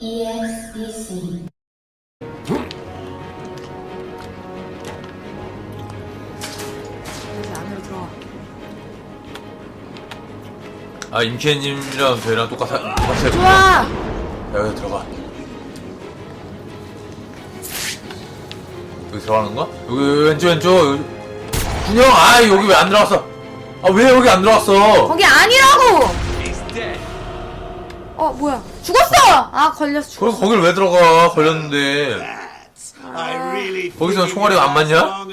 EXEC 여기 안으로 들어가. 아 임키현님이랑 저희랑 똑같아 똑같아요. 좋아. 야, 여기 들어가. 여기 들어가는 거야? 여기 왼쪽 왼쪽 여기. 준영 아 여기 왜 안 들어갔어? 아 왜 여기 안 들어갔어? 거기 아니라고. 어 뭐야? 죽었어. 아 걸렸어. 그럼 죽었어. 거길 왜 들어가? 걸렸는데. 거기서 총알이 안 맞냐?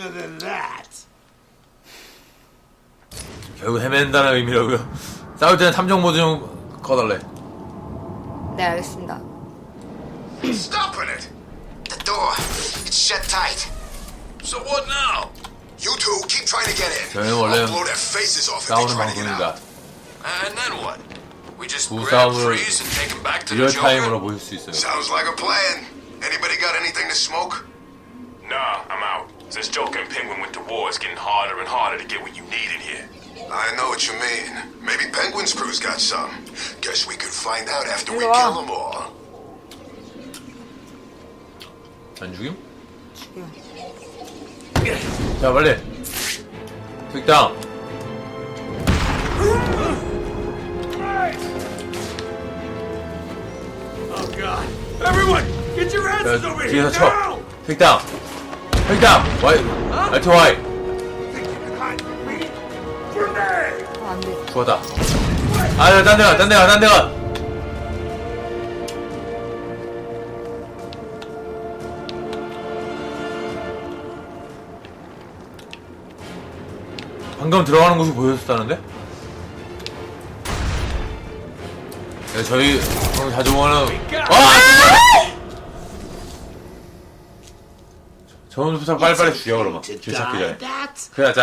결국 헤맨다는 의미라고요. 싸울 때는 탐정 모드 좀 꺼달래. 네 알겠습니다. Stopping it! The door. It's shut tight. So what now? You two keep trying to get in. 저희는 원래 I'll blow their faces off if they 싸우는 try to get 방송입니다. out. And then what? We just 두 grab 싸움을 Freeze and take him back to the 리얼 타임으로 Joker? 보실 수 있어요. Sounds like a plan. Anybody got anything to smoke? Nah, I'm out. Since Joker and Penguin went to war, it's getting harder and harder to get what you need in here. I know what you mean. Maybe Penguin's crew's got some. Guess we could find out after we 일로 와. kill them all. 안 죽임? 죽여. 자 빨리. 특당. Oh God! Everyone, get your 자, asses over here 뒤에서 쳐. now! 특당. 특당. 와이. 알트 와이. Think you can hide from me? Grenade! 어, 안 돼. 죽었다. 아, 딴 데 가, 딴 데 가, 딴 데 가. 방금 들어가는 곳이 보였었다는데? 네, 저희 방금 자주 보는 아! 저음부터 빨리빨리 죽여 그러면 die 전에? 그래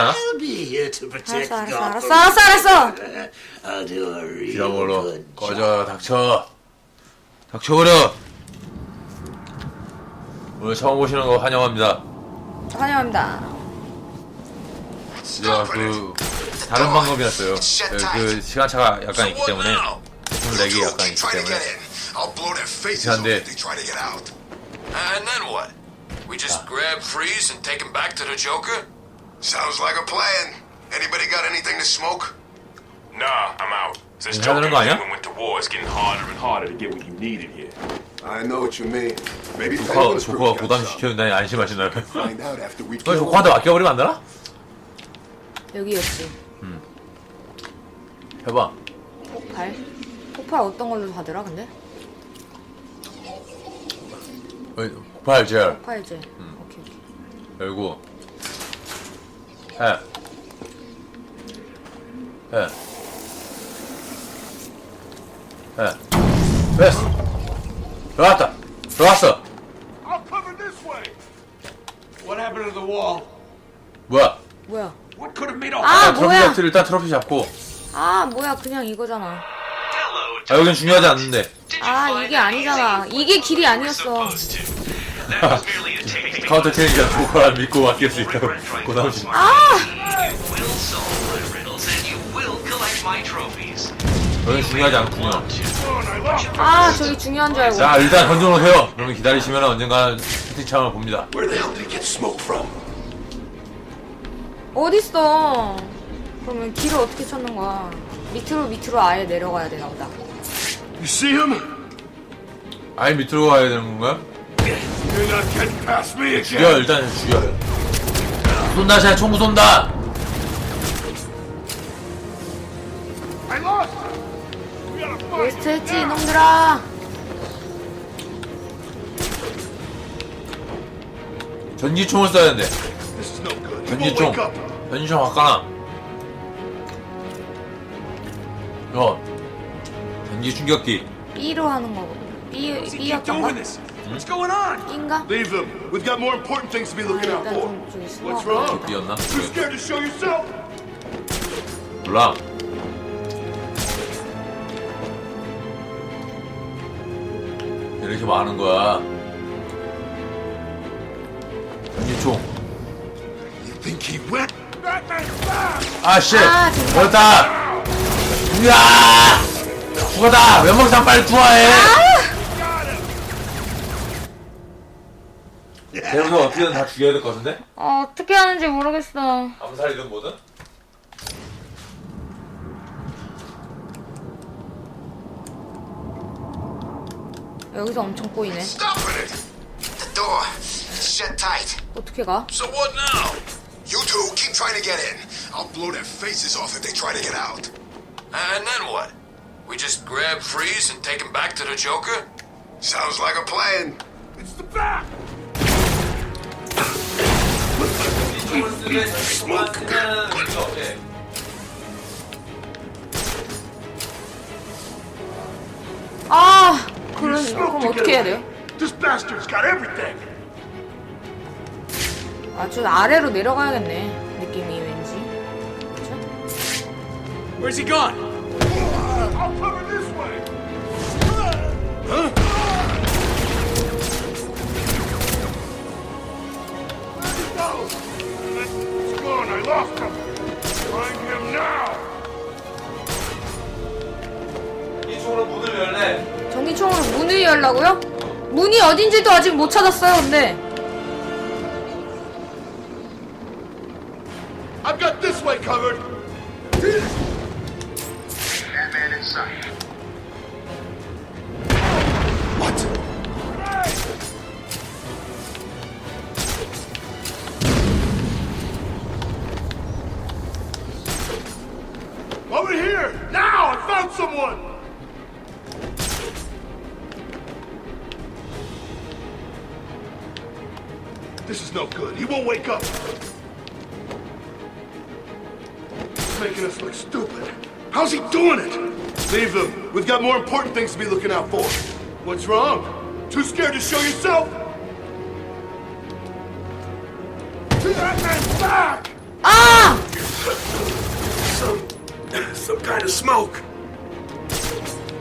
protect 알았어 알았어. 알았어 알았어 알았어. Good job. 꺼져 닥쳐 닥쳐버려 오늘 처음 오시는 거 환영합니다 환영합니다. 제가 그 다른 방법이었어요 그 시간차가 약간 있기 때문에 좀 렉이 You two 약간 keep 있기 trying to 때문에 get in. I'll blow their faces off 한데 if they try to get out. And then what? We just grab Freeze and take him back to the Joker? Sounds like a plan. Anybody got anything to smoke? Nah, I'm out. Since 해야 Joker 되는 and 거 아니야? Penguin went to war, it's getting harder and harder to get what you need in here. I know what you mean. Maybe 조커, Penguin's 조커가 crew's got 고담 some. 시켜준다니 안심하시나요? Find out after we 너 kill them. 조커한테 맡겨버리면 안 되나? 여기였지. 해봐 폭발. 폭발 어떤 걸로 하더라 근데? 어이, 폭발 제열 폭발제. 오케이 오케이. 열고 해 해. 해. 됐어. 들어갔다. 들어갔어. I'll cover this way. What happened to the wall? 뭐야? 뭐야? What could have made a 아 트로피 뭐야? 잡지 일단 트로피 잡고. 아 뭐야 그냥 이거잖아. 아 여긴 중요하지 않는데. 아 이게 아니잖아. 이게 길이 아니었어. 카운터 테니까 조커를 믿고 맡길 수 있다고 고담시. 아. 여긴 중요하지 않군요. 아, 저기 중요한 줄 알고. 자 일단 던져놓으세요. 그러면 기다리시면 언젠가 채팅창을 봅니다. Where the hell did it get smoke from? 어딨어? 그러면 길을 어떻게 찾는 거야? 밑으로 밑으로 아예 내려가야 되나 보다. You see him? 아예 밑으로 가야 되는 건가요? You're not getting past me 죽여 again. 일단 죽여. 쏜다 쟤 총구 쏜다. I lost him. We gotta find 웨스트 했지. 이놈들아. 전기총을 써야 되는데. This is no good. You won't 전기총. wake up. 전기총 바꿔놔. 어. 전기 충격기. B로 하는 거거든. B, Why does he keep B였던 doing 거? this? What's going on? B인가? Leave them. We've got more important things to be looking out for. What's wrong? B였나? Too scared to show yourself? 몰라. 이렇게 많은 거야. 전기총. You think he went? 아, 씨! 아. 그렇다! 이야! 죽었다! 면목상 빨리! 아! Him! 쟤네들 어떻게든 다 죽여야 될 것 같은데? 어, 어떻게 하는지 모르겠어. 암살이든 뭐든? 여기서 엄청 꼬이네. Stop it! The door. Shut tight. 어떻게 가? So what now? You two keep trying to get in. I'll blow their faces off if they try to get out. And then what? We just grab Freeze and take him back to the Joker? Sounds like a plan. It's the back! 아, 그럼, 그럼 어떻게 해야 돼요? This bastard's got everything! 아, 저 아래로 내려가야겠네. 느낌이 왠지. 그쵸? Where's he gone? 전기총으로 문을 열라고요? 문이 어딘지도 아직 못 찾았어요, 근데. I've got this way covered! Inside. Over here! Now! I found someone! This is no good. He won't wake up. He's making us look stupid. How's he doing it? Leave them. We've got more important things to be looking out for. What's wrong? Too scared to show yourself? That man's back! 아! Some, some kind of smoke.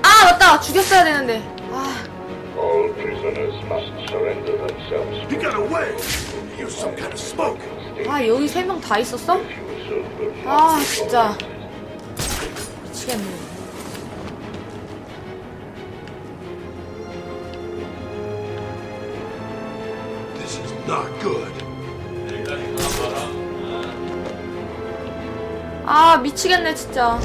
아, 맞다! 죽였어야 되는데. 아, All prisoners must surrender themselves. He got away. He used some kind of smoke. 아 여기 세 명 다 있었어? You so good 아, 진짜. 미치겠네. 아, 미치겠네, 진짜.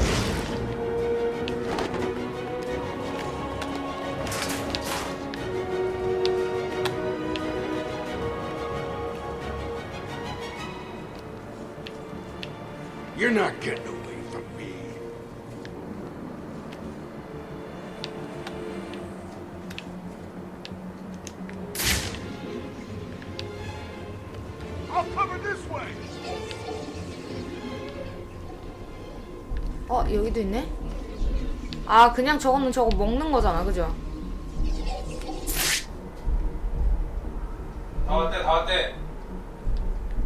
You're not getting away from me. I'll cover this way. 어, 여기도 있네? 아, 그냥 저거는 저거 먹는 거잖아, 그죠? 다 왔대, 다 왔대.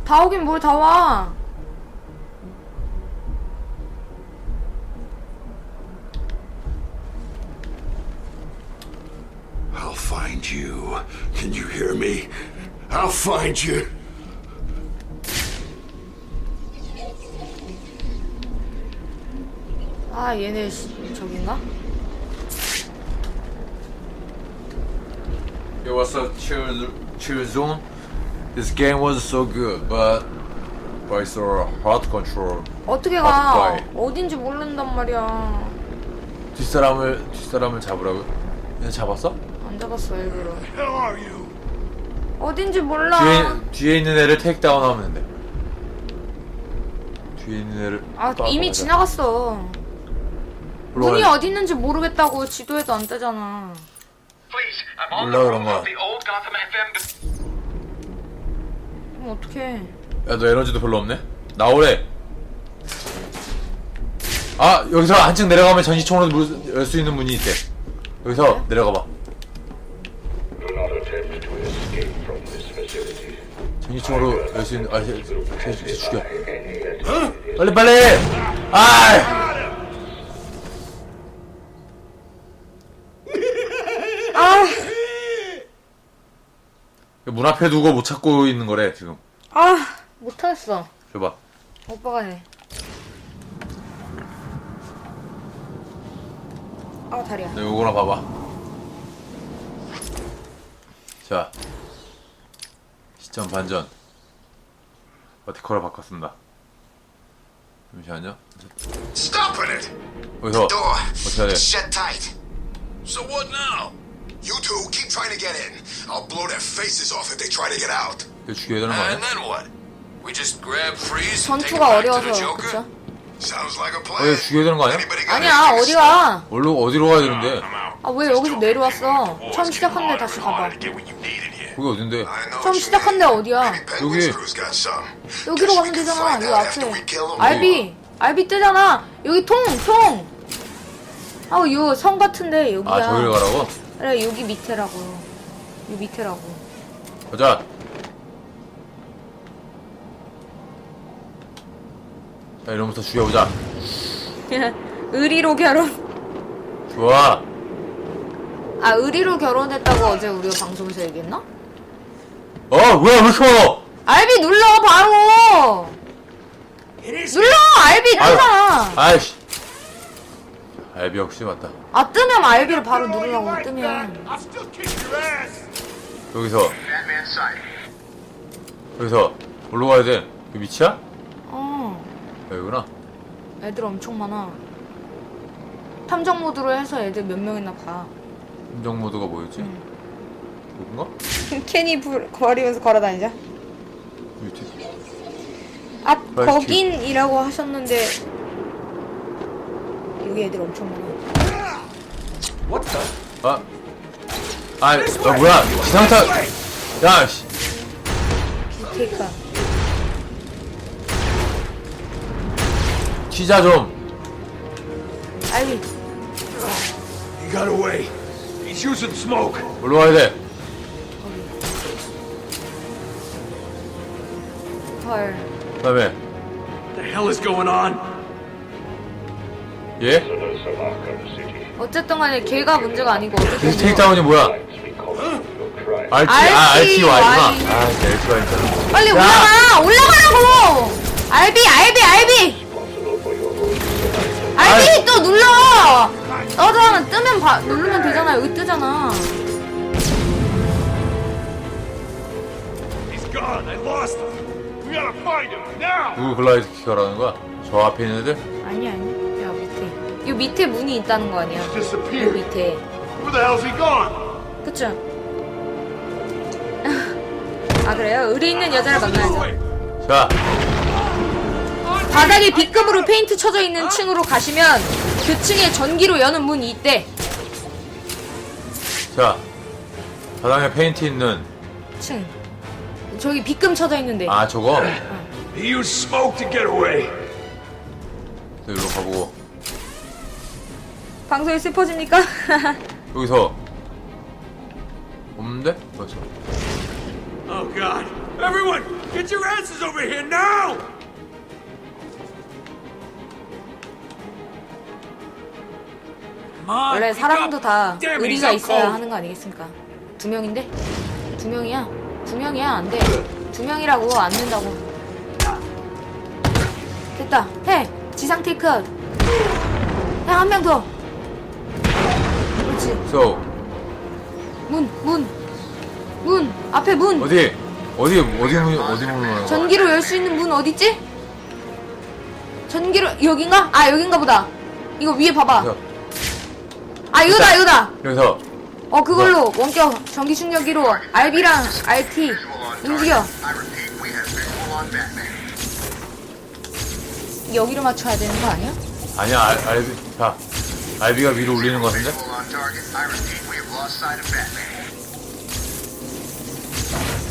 다 오긴 뭘 다 와. I'll find you. Can you hear me? I'll find you. 아, 얘네 시- 저긴가? Yo, what's up, zone? This game was so good, but by so hard control. 어떻게 아, 가? 어딘지 모른단 말이야. 뒷사람을 뒷사람을 잡으라고? 얘 잡았어? 안 잡았어, 일부러. Hell are you? 어딘지 몰라. 뒤에 뒤에 있는 애를 테이크다운 하면 돼. 뒤에 있는 애를 아, 또 이미 지나갔어. 올라가야 문이 돼. 어디 있는지 모르겠다고 지도에도 안 뜨잖아. Old Gotham FM. 그럼 어떡해. 야, 너 에너지도 별로 없네? 나오래. 아, 여기서 한층 내려가면 전시총으로 열 수 있는 문이 있대. 여기서 내려가 봐. Do not attempt to escape from this facility. 전시총으로 열 수 있는, 아, 쟤, 쟤, 쟤 죽여. 빨리, 빨리! 아! 아, 문 앞에 두고 못 찾고 있는 거래, 지금. 아, 못하겠어. 줘봐. 오빠가 해. 아, 다리야. 너 요거나 봐봐. 자. 시점 반전. 버티컬을 바꿨습니다. 잠시만요. Stopping it! 여기서. 어떻게 해야 돼? Shut tight. So what now? You two keep trying to get in. I'll blow their faces off if they try to get out. 이거 죽여야 되는 거 And 아니야? then what? We just grab freeze and take it 전투가 back to the 어려워서 Joker? 그쵸? Sounds like a 어, plan. 이거 죽여야 되는 거 아니야? Anybody got 아니야 anything to 어디? 가? 어디로, 어디로 가야 되는데? 아 왜 여기서 내려왔어? 처음 시작한 데 다시 가봐. 거기 어딘데? I know 처음 what you 시작한 데 mean. 어디야? Maybe Penguin's 여기. crew's got some. 여기로 we 가면 can 되잖아. find 이 out after 앞에. we kill 'em. 알비, 알비 뜨잖아. 여기 통, 통. 아우 요성 같은데 여기야. 아, 저기를 가라고? 그래 여기 밑에라고. 여기 밑에라고. 가자. 자, 이러면서 죽여보자. 의리로 결혼. 좋아. 아 의리로 결혼했다고 어제 우리가 방송에서 얘기했나? 어, 뭐야, 왜 이렇게 많아? 알비 눌러 바로. 눌러 알비 아유. 뜨잖아. 아이씨. 알비 역시 맞다. 아 뜨면 알비를 바로 누르라고 뜨면. 여기서. 여기서. 올라 가야 돼. 여기 밑이야? 어. 여기구나. 애들 엄청 많아. 탐정 모드로 해서 애들 몇 명이나 봐. 함정 모드가 뭐였지? 그건가? 캐니 불 거리면서 걸어다니자. 밑에. 아. 거긴이라고 하셨는데 여기 애들 엄청 많아. 아. 아, 야, 뭐야. 기상타. 야, 씨. 테이크. 치자 좀. 알비. He got away. He's using smoke. 올라가야 돼. 헐. 그 다음에. The hell is going on? City. 어쨌든 간에 걔가 문제가 아니고 어쨌든 그 테이크다운이 뭐야? RT, 아, RT, RTY구나. 아, RTY 있잖아. 빨리 야! 올라가 올라가라고. 알비 알비 알비. 알비 또 눌러. 떠잖아 뜨면 봐 누르면 되잖아 여기 뜨잖아. He's gone. I lost him. We gotta find him now. 누구 글라이드 키커라는 거야? 저 앞에 있는 애들? 아니 아니. 요 밑에 문이 있다는 거 아니야? 요. 밑에. Where the hell's he gone? 그쵸? 아 그래요? 의리 있는 여자를 만나야죠. 자, 바닥에 B급으로 페인트 쳐져 있는 층으로 가시면 그 층에 전기로 여는 문이 있대. 자. 바닥에 페인트 있는. 층. 저기 B급 쳐져 있는데. 아, 저거? He used smoke to get away. 여기로 가보고. 방송이 슬퍼집니까? 여기서. 없는데? 벌써. Oh God! Everyone, get your asses over here now! 원래 사람도 다 의리가 있어야 하는 거 아니겠습니까? 두 명인데? 두 명이야? 두 명이야? 안 돼. 두 명이라고 안 된다고. 됐다. 해! 지상 테이크. 해, 한명 더. 그렇지. So, 문, 문. 문. 앞에 문. 어디? 어디, 어디 문, 어디 문을? 전기로 열 수 있는 문 어딨지? 전기로 여긴가? 아 여긴가 보다. 이거 위에 봐봐. 아 이거다 이거다. 여기서. 어 그걸로 원격 전기 충격기로 RB랑 RT 움직여. 여기로 맞춰야 되는 거 아니야? 아니야, 알, 알비. 자. 알비가 위로 올리는 거 같은데?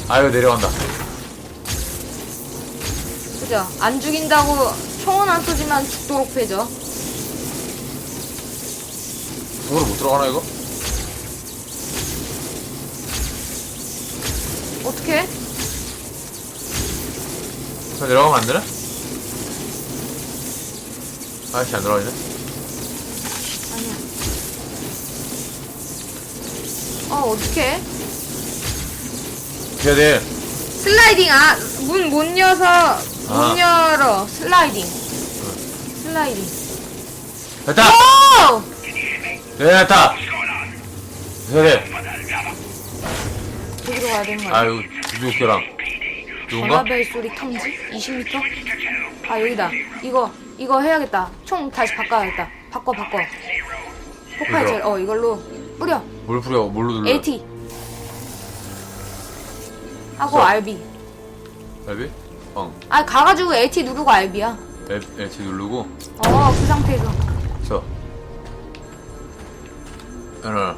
아, 이거 내려간다. 그죠? 안 죽인다고 총은 안 쏘지만 죽도록 패죠. 속으로 못 들어가나, 이거? 어떻게? 저 내려가면 안 되나? 아씨, 안 들어가지네? 아니야. 어 어떻게? 해야 돼. 슬라이딩 아 문 못 여서 못 아. 열어 슬라이딩 슬라이딩 됐다! 오! 네, 됐다! 해야 돼. 저기로 가야 되는 거 아니야? 아유, 주주교랑. 이건가? 전화벨 소리 탐지? 20m? 아 여기다 이거 이거 해야겠다 총 다시 바꿔야겠다 바꿔 바꿔 폭발 이거. 젤, 어 이걸로 뿌려 뭘 뿌려? 뭘로 눌러? AT 하고 써. RB 앱이? 어. 아 가가지고 AT 누르고 RB야 앱, LT 누르고. 어 그 상태에서 써. 하나.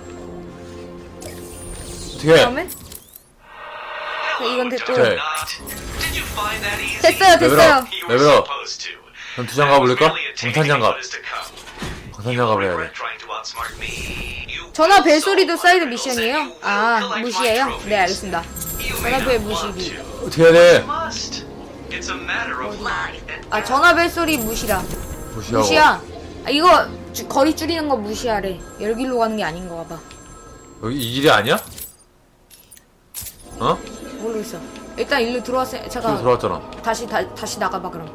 어떻게? 해? 그다음에 자, 이건 됐고 오케이. Did you find that easy? 됐어요 됐어요 레벨업. 그럼? Really a 방탄 장갑. 방탄 장갑을 해야 돼. 전화 will 벨 solve 소리도 my 사이드 미션이에요? 아 무시해요? 네 알겠습니다 trophies. You may 전화 벨 not want 무시기. 어떻게 해야 돼? 아 전화벨 소리 무시라 무시하고. 무시야 아 이거 주- 거리 줄이는 거 무시하래 여기로 가는 게 아닌 거 봐봐 여기 이 길이 아니야? 어? 모르겠어 일단 일로 들어왔어 잠깐 들어왔잖아. 다시 다, 다시 나가봐 그럼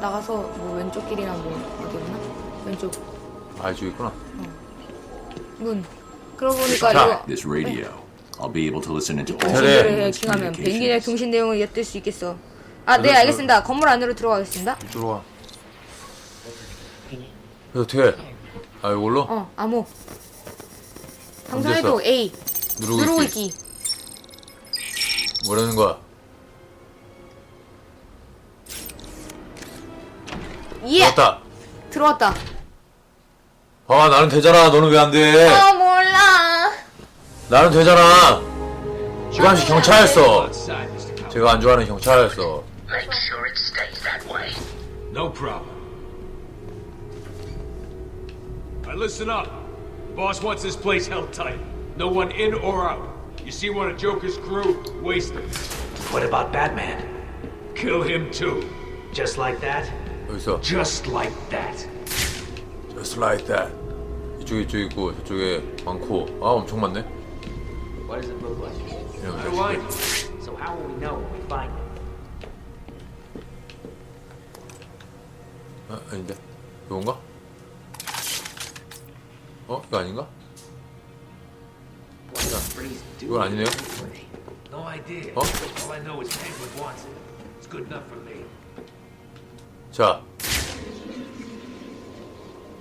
나가서 뭐 왼쪽 길이나 뭐 어디였나? 왼쪽 아, 저기 있구나. 문 그러고 보니까 자. 이거 This radio. I'll be able to listen into all 그래. 통신들을 anyone's 해킹하면 뱅긴의 communications. 통신 내용을 엿들 수 있겠어 아 네 그래, 알겠습니다 건물 안으로 들어가겠습니다 들어와. 이거 어떻게 해? 아, 이걸로? 어 암호 됐어? 방송해도 A 누르고, 누르고 있기. 있기 뭐라는 거야? 예 들어왔다. 들어왔다 봐봐, 나는 되잖아. 너는 왜 안 돼? 아 몰라 나는 되잖아. 주관식 경찰서. 제가 안 좋아하는 경찰서. Make sure it stays that way. No problem. Right, listen up. Boss wants this place held tight. No one in or out. You see one of Joker's crew, waste them. What about Batman? Kill him too. Just like that? 여기서. Just like that. Just like that. 이쪽에 이쪽 있고 저쪽에 많고. 아, 엄청 많네. What it look like? 이런 I 자식들. like. So how will we know when we find it? 아, 아닌데. 이건가? 어? 이거 아닌가? What does Freeze do? 이건 아니네요. No idea. 어? All I know is Penguin wants it. It's good enough for me. 자.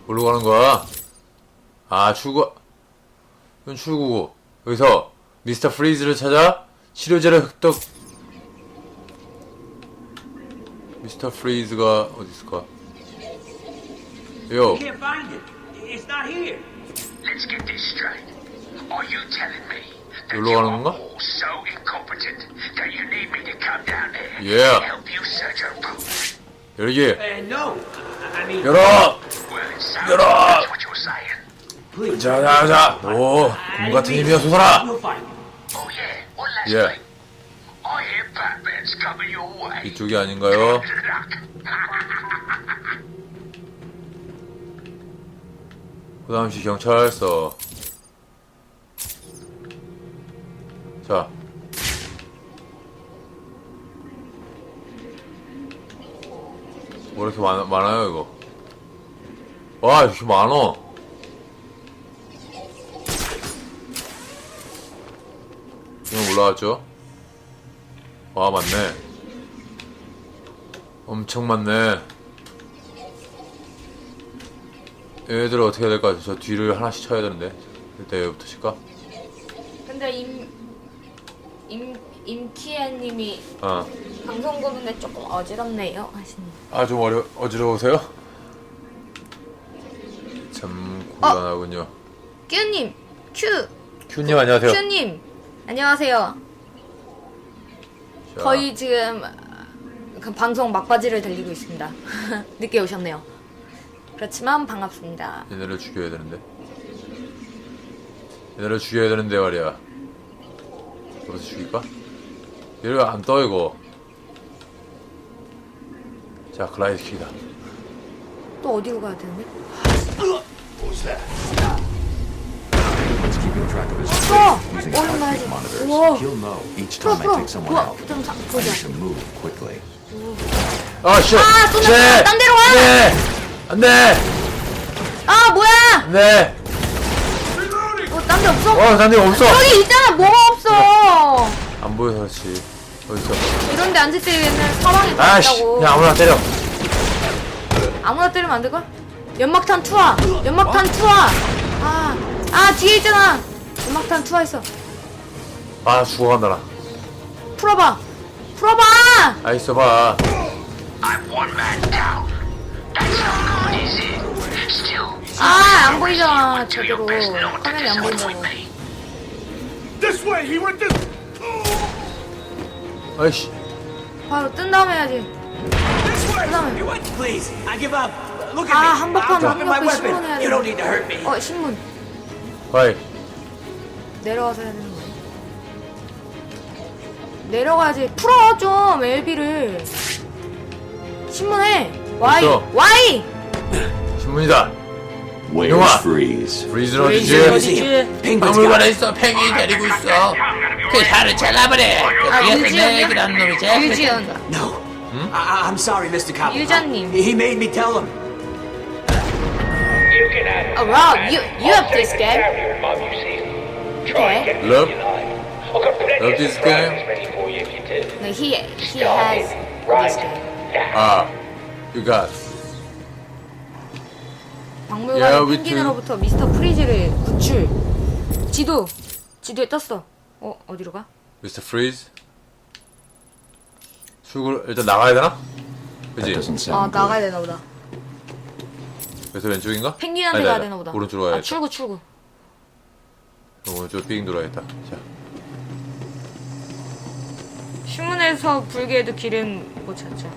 뭘로 가는 거야? 아, 출구. 이건 출구고. 여기서 미스터 프리즈를 찾아 치료제를 획득. 미스터 프리즈가 어디 있을까? 요. 여기로 가는 건가? all so incompetent that you need me to come down there Yeah. and help you search a room? 열기. Uh, no. I I mean, 열어! 자, 자, 자. 오, 금 같은 힘이여 솟아라! Oh way. 이쪽이 아닌가요? 그 다음시 경찰서. 자. 뭐 이렇게 많, 많아요, 이거? 와, 이렇게 많어. 지금 올라왔죠? 와, 맞네. 엄청 많네. 얘들 어떻게 해야 될것 같아? 저 뒤를 하나씩 쳐야 되는데. 일단 여기부터 칠까? 근데 임... 임... 임키애님이 어. 방송 보는데 조금 어지럽네요 하시는 아, 좀 어려, 어지러우세요? 참, 곤란하군요. 큐님! 큐! 큐님, 안녕하세요. 큐님! 안녕하세요 자, 거의 지금 그 방송 막바지를 달리고 있습니다 늦게 오셨네요 그렇지만 반갑습니다 얘네를 죽여야 되는데. 얘네를 죽여야 되는데 말이야. 여기서 죽일까? 얘를 안 떠, 이거. 자, 글라이드 킥이다. 또 어디로 가야 되는데? 어! 가야지 monitors. 우와 풀어 풀어 우와. 좀 자, 보자. 아, 씨! 아, 또 쟤! 나- 딴 데로 와! 네! 안 돼! 아 뭐야! 네! 어, 딴데 없어? 어, 단님 없어! 여기 있잖아 뭐가 없어 안 보여서 그렇지. 어딨어? 이런 데 앉을 때 맨날 사방에 다 아씨, 있다고. 그냥 아무나 때려. 아무나 때리면 안 될걸? 연막탄 투하! 연막탄 투하! 아, 아, 뒤에 있잖아! 연막탄 투하 했어. 아, 죽어간다, 나. 풀어봐! 풀어봐! 아, 있어봐. 아, 안 보이잖아, 제대로. 화면이 안 disappoint 보인다고. me. This way! He went this... 아이씨. 바로 뜬 다음에 해야지. This way! 뜬 다음에. What? Please, I give up. Look at 아, me. 한복판 I'm dropping my 한복판 weapon. 신문해야 돼. You don't need to hurt me. 어, 신문. 와이. 내려와서 해야 되는 거야. 내려가야지. 풀어, 좀, 엘비를. 신문해. 와이. 됐어. 와이! 신문이다. Where's 영화. Freeze? 어디지? 어디지? Penguin's 박물관에 있어. 팽이 데리고 있어. 그 살을 잘라버려. 아, 그게 유지연이야? 생각이라는 놈이지. 유지연. No. I, I- I'm sorry, Mr. Cop. 유자님. He made me tell him. Oh, wow, you, you have this game. get Love? Love this game? No, he, he has this game. 아, you got. 박물관 Yeah, we 펭귄으로부터 미스터 프리즈를 구출. 지도. 지도에 떴어. 어, 어디로 가? 미스터 프리즈. 출구 일단 나가야 되나? 그지? 아, 나가야. 되나 보다. 그래서 왼쪽인가? 펭귄한테 아니다, 가야 아니다. 되나 보다. 오른쪽으로 아, 가야겠다. 출구, 출구. 오른쪽 삥 돌아야겠다. 자, 신문에서 불게해도 길은 못 찾죠.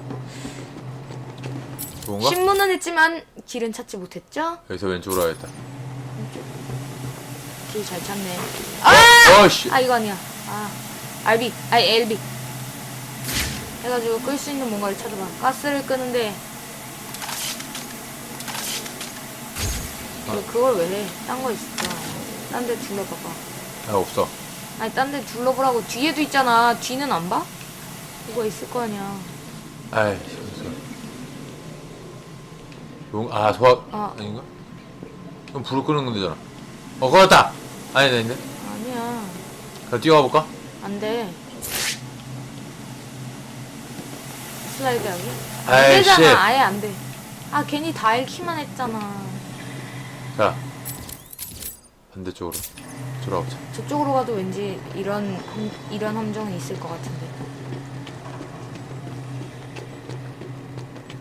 좋은가? 신문은 했지만 길은 찾지 못했죠? 여기서 왼쪽으로 가야겠다. 길 잘 찾네. 아! 어씨. 아, 이거 아니야. 아, RB. 아니, LB. 해가지고 끌 수 있는 뭔가를 찾아봐. 가스를 끄는데. 왜 그걸 왜 해? 딴 거 있어. 딴 데 둘러봐봐. 아 없어. 아니, 딴 데 둘러보라고. 뒤에도 있잖아. 뒤는 안 봐? 뭐가 있을 거 아니야. 아이, 무슨. 용, 아 소화 아. 아닌가? 그럼 불을 끄는 건 되잖아. 어 꺼졌다. 아니다, 있네. 아니야. 자 뛰어가 볼까? 안 돼. 슬라이드 하기? 안 아이씨. 되잖아. 아예 안 돼. 아, 괜히 다 읽기만 했잖아. 자 반대쪽으로 돌아보자. 저쪽으로 가도 왠지 이런 함, 이런 함정이 있을 것 같은데.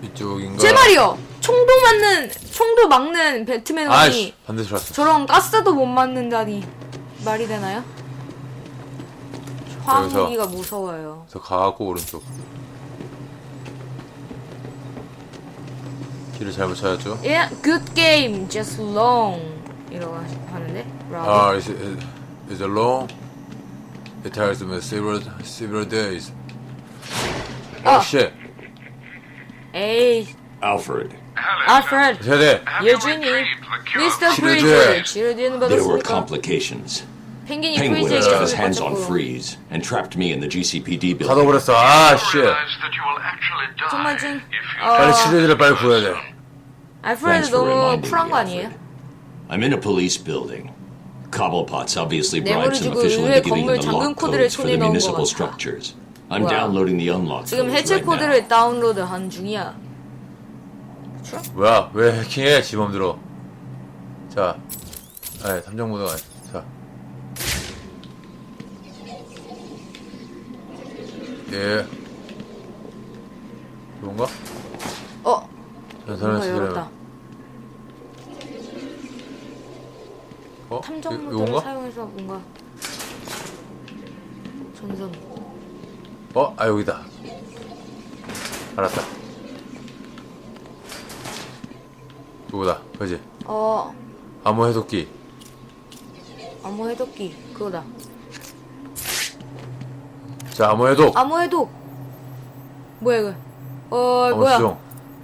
이쪽인가? 제발이요. 총도 맞는 총도 막는 배트맨이 아이씨 반대쪽으로 왔어. 저런 가스도 못 맞는다니 말이 되나요? 화학무기가 무서워요. 그래서 가갖고 오른쪽. 길을 잘못 찾았죠? Yeah, good game, just long. 이러고 하- 하는데. 라고. 아, it's, it's a long. It takes me several several days. 어. Oh shit. 에이, Alfred, 알프레드. 해야 돼. 예준이 미스터 치료제. 프리즈 치료제는 there were 받았습니까? complications. 펭귄이 Penguin 프리즈에게 got his 손을 hands on 뻗쳤고 Freeze and trapped me in the GCPD building. 가둬버렸어. 아, 씨. that you will actually die 정말 좀 빨리 어, 치료제를 빨리 구해야 돼. 알프레드 Thanks for 너무 reminding 쿨한 me, 거 아니에요? Alfred. I'm in a police building. Cobblepot's obviously bribed some 주고 official 의회 into giving 건물 him the 잠금 lock 코드를 codes for 손에 the 넣은 것 municipal 같아. structures. I'm Wow. downloading the unlock 지금 codes 해체 right now. 코드를 다운로드 한 중이야. 뭐야? 왜 해킹해? 지 맘대로. 자. 아, 탐정 모드가. 자. 예. 좋은가? 어, 뭔가 열었다. 어? 탐정 이- 모드를 이건가? 사용해서 뭔가 전선. 어? 아, 여기다. 알았다. 그거다. 그지? 어, 암호 해독기. 암호 해독기 그거다. 자, 암호 해독. 암호 해독. 뭐야 이거? 어, 암호 뭐야? 수정.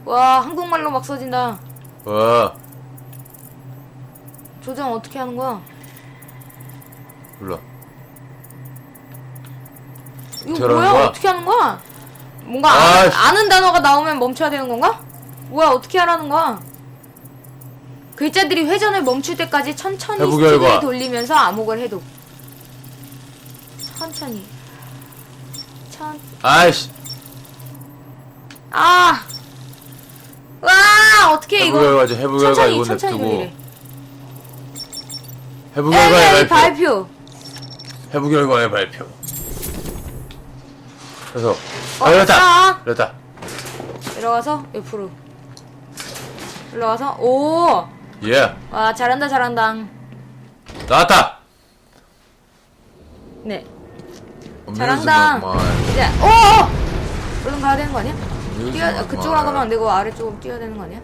와, 한국말로 막 써진다. 와, 조정 어떻게 하는 거야? 몰라. 이거 어떻게 하는 뭐야? 거야? 어떻게 하는 거야? 뭔가. 아는, 아는 단어가 나오면 멈춰야 되는 건가? 뭐야? 어떻게 하라는 거야? 글자들이 회전을 멈출 때까지 천천히 해부 스틱을 결과. 돌리면서 암흑을 해독. 천천히. 천. 아이씨 아! 와! 어떻게 해부 이거? 해부 결과 천천히 이거 천천히 냅두고 돌리래. 해부 결과의 LA 발표 발표. 해부 결과의 발표 그래서 어, 아 이랬다 아. 이랬다 들어가서 옆으로. 올라가서 오! 예 와 잘한다 잘한다. 나왔다 네. 잘한다. 이제 오! 얼른 가야 되는 거 아니야? 뛰어 그쪽으로. 가면 안 되고 아래쪽으로 뛰어야 되는 거 아니야?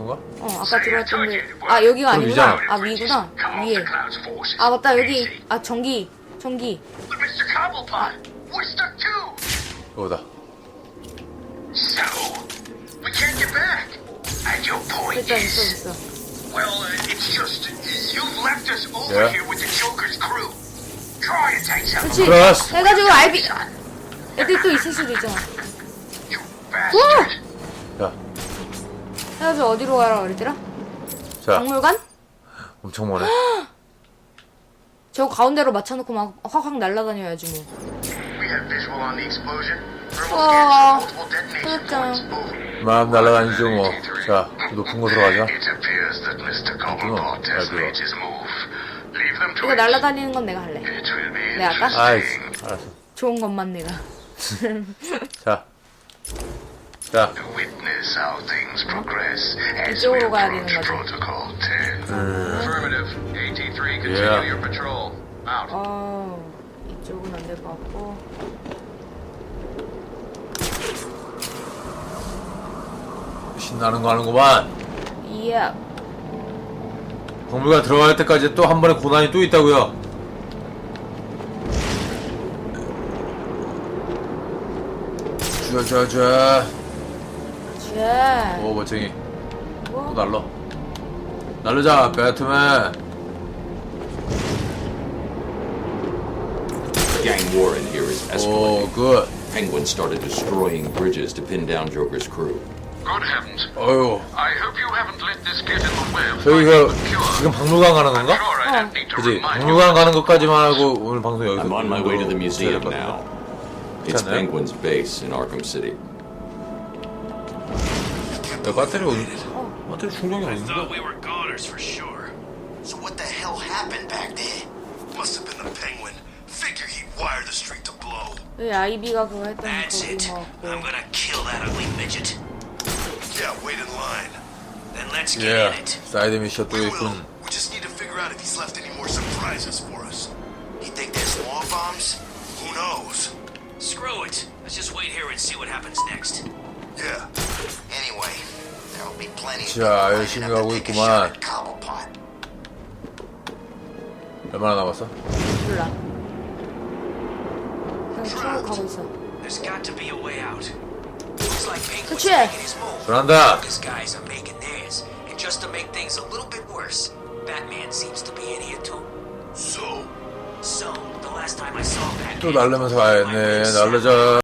그런가? 어 아까 들어왔던 데. 아 여기가 그럼 아니구나. 위잖아. 아 위구나. 위에. 아 맞다 여기 아 전기 전기. 이거다 됐다 있어 있어. well, uh, it's just you've left us over Yeah. here with the Joker's crew. Try and take some. 그렇지. 그렇지. 해가지고 알비 애들 또 있을 수도 있잖아. You bastard. 자, 해가지고 어디로 가라 그랬더라? 자 박물관? 엄청 멀어 저 가운데로 맞춰놓고 막 확확 날아다녀야지 뭐. We have visual on the explosion. Thermal 어, scans show multiple detonation 그랬잖아. points. Over. 마음 날아다니죠 뭐 자 높은 곳으로 가자 It appears that Mr. Cobblepot has 아이고. made his move. Leave them to 이거 it. 날아다니는 건 내가 할래. It will be 내 할까? 아이. 알았어 좋은 것만 내가. 자 자, to witness how things progress as we 이쪽으로 가야 되는 approach 거지. Protocol 10. Affirmative. AT3, continue Yeah. your patrol. Out. 어 이쪽은 안 될 것 같고. 신나는 거 하는구만 이야. 박물관 들어갈 때까지 또 한 번의 고난이 또 있다고요 쥐어쥐어 쟤. 오 멋쟁이 또 뭐? 날러 날르자 배트맨 Gang war in here is escalating. 오굿 Penguin started destroying bridges to pin down Joker's crew. Good heavens. 어휴 I hope you haven't let this get in the way of 저희가 finding the cure. 지금 박물관 가는 건가? Sure, I don't need to 그지 remind you. 박물관 가는 것까지만 하고 오늘 방송 여기서 I'm on my way to the museum 끝내야 될 now. 것 It's 괜찮아요? Penguin's base in Arkham City. 같아. 야, 배터리 어디 배터리 충전이 아닌가? Thought we were goners for sure. So what the hell happened back there? Must have been the penguin. Figure he'd wire the street to blow. 왜 아이비가 그거 했던 That's 거기 it. 뭐 I'm gonna kill that ugly midget. Yeah, wait in line. Then let's get 예 in it. 사이드 미션 또 We will. 있군 We just need to figure out if he's left any more surprises for us. You think there's more bombs? Who knows? Screw it. Let's just wait here and see what happens next. Yeah. Anyway, there'll be plenty of 자, people 열심히 lining up 가고 to take a 있구만. shot at Cobblepot. 얼마나 남았어? 몰라. 그냥 쭉 가고 있어. There's got to be a way out. Looks like Penguin's 그치? making his move. 잘한다 These guys are making theirs. And just to make things a little bit worse, Batman seems to be in here too. So, So, the last time I saw Batman... 또 날르면서 가야겠네 날르자